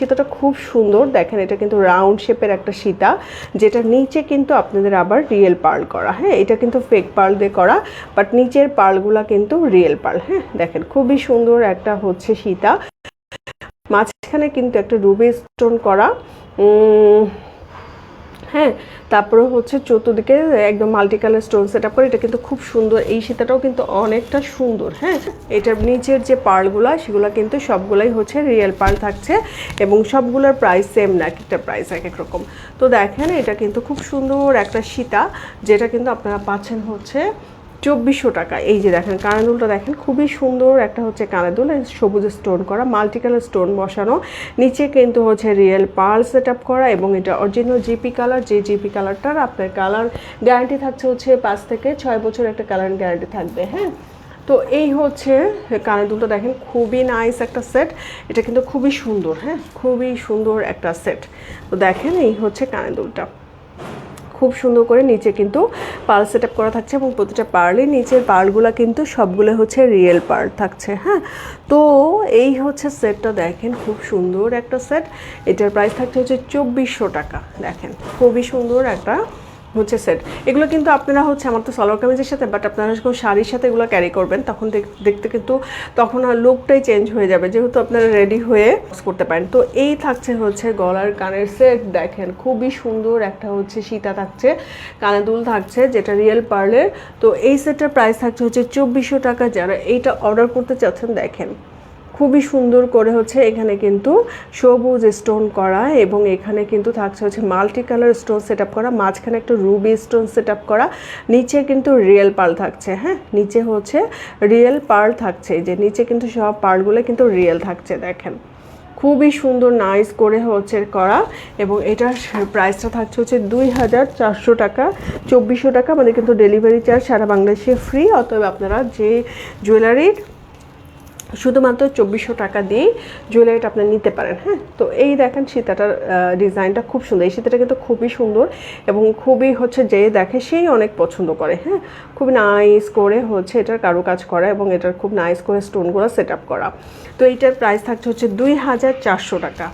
সীতাটা খুব সুন্দর। দেখেন, এটা কিন্তু রাউন্ড শেপের একটা সীতা যেটা নিচে কিন্তু আপনাদের আবার রিয়েল পার্ল করা। হ্যাঁ এটা কিন্তু ফেক পার্ল দিয়ে করা বাট নিচের পার্লগুলা কিন্তু রিয়েল পার্ল হ্যাঁ দেখেন, খুবই সুন্দর একটা হচ্ছে সীতা। মাঝখানে কিন্তু একটা রুবি স্টোন করা। হ্যাঁ তারপরে হচ্ছে চতুর্দিকে একদম multi colour stone set up করে, এটা কিন্তু খুব সুন্দর। এই সীতাটাও কিন্তু অনেকটা সুন্দর হ্যাঁ? এটার নিচের যে পার্লগুলো সেগুলো কিন্তু সবগুলাই হচ্ছে রিয়েল পার্ল থাকছে এবং সবগুলোর প্রাইস সেম না, এক একটা প্রাইস এক এক রকম। তো দেখেন, এটা কিন্তু খুব সুন্দর একটা সীতা, যেটা কিন্তু আপনারা পাচ্ছেন হচ্ছে চব্বিশশো টাকা। এই যে দেখেন কানাদুলটা দেখেন, খুবই সুন্দর একটা হচ্ছে কানাদুল সবুজ স্টোন করা মাল্টি কালার স্টোন বসানো। নিচে কিন্তু হচ্ছে রিয়েল পার্ল সেট আপ করা এবং এটা অরিজিনাল জিপি কালার, যে জিপি কালারটার আপনার কালার গ্যারান্টি থাকছে হচ্ছে পাঁচ থেকে ছয় বছর একটা কালার গ্যারান্টি থাকবে হ্যাঁ? তো এই হচ্ছে কানের দুলটা দেখেন, খুবই নাইস একটা সেট। এটা কিন্তু খুবই সুন্দর হ্যাঁ? খুবই সুন্দর একটা সেট। তো দেখেন এই হচ্ছে কানের দুলটা। খুব সুন্দর করে নিচে কিন্তু পার্ল সেট আপ করা থাকছে এবং প্রতিটা পার্লই নিচের পার্লগুলো কিন্তু সবগুলো হচ্ছে রিয়েল পার্ল থাকছে হ্যাঁ? তো এই হচ্ছে সেটটা দেখেন, খুব সুন্দর একটা সেট। এটার প্রাইস থাকছে হচ্ছে চব্বিশশো টাকা, দেখেন। খুবই সুন্দর একটা হচ্ছে সেট এগুলো কিন্তু আপনারা হচ্ছে, আমার তো সালোয়ার কামিজের সাথে বাট আপনারা যখন শাড়ির সাথে এগুলো ক্যারি করবেন, তখন দেখ- দেখতে কিন্তু তখন আর লুকটাই চেঞ্জ হয়ে যাবে, যেহেতু আপনারা রেডি হয়ে করতে পারেন। তো এই থাকছে হচ্ছে গলার কানের সেট দেখেন, খুবই সুন্দর একটা হচ্ছে সীতা থাকছে, কানে দুল থাকছে, যেটা রিয়েল পার্লের তো এই সেটের প্রাইস থাকছে হচ্ছে চব্বিশশো টাকা। যারা এইটা অর্ডার করতে চাচ্ছেন, দেখেন খুবই সুন্দর করে হচ্ছে এখানে কিন্তু সবুজ স্টোন করা এবং এখানে কিন্তু থাকছে হচ্ছে মাল্টি কালার স্টোন সেট করা, মাঝখানে একটা রুবি স্টোন সেট করা, নিচে কিন্তু রিয়েল পার্ল থাকছে হ্যাঁ? নিচে হচ্ছে রিয়েল পার্ল থাকছে যে নিচে কিন্তু সব পার্লগুলো কিন্তু রিয়েল থাকছে, দেখেন। খুবই সুন্দর নাইস করে হচ্ছে করা এবং এটার প্রাইসটা থাকছে হচ্ছে দুই হাজার চারশো টাকা, চব্বিশশো টাকা আমাদের কিন্তু ডেলিভারি চার্জ সারা বাংলাদেশে ফ্রি অতএব আপনারা যে জুয়েলারির শুধুমাত্র চব্বিশশো টাকা দিয়েই জুয়েলারিটা আপনি নিতে পারেন হ্যাঁ? তো এই দেখেন সীতাটার ডিজাইনটা খুব সুন্দর। এই সীতাটা কিন্তু খুবই সুন্দর এবং খুবই হচ্ছে যে দেখে সেই অনেক পছন্দ করে হ্যাঁ? খুব নাইস করে হচ্ছে এটার কারও কাজ করা এবং এটার খুব নাইস করে স্টোনগুলো সেট আপ করা। তো এইটার প্রাইস থাকছে হচ্ছে দুই হাজার চারশো টাকা।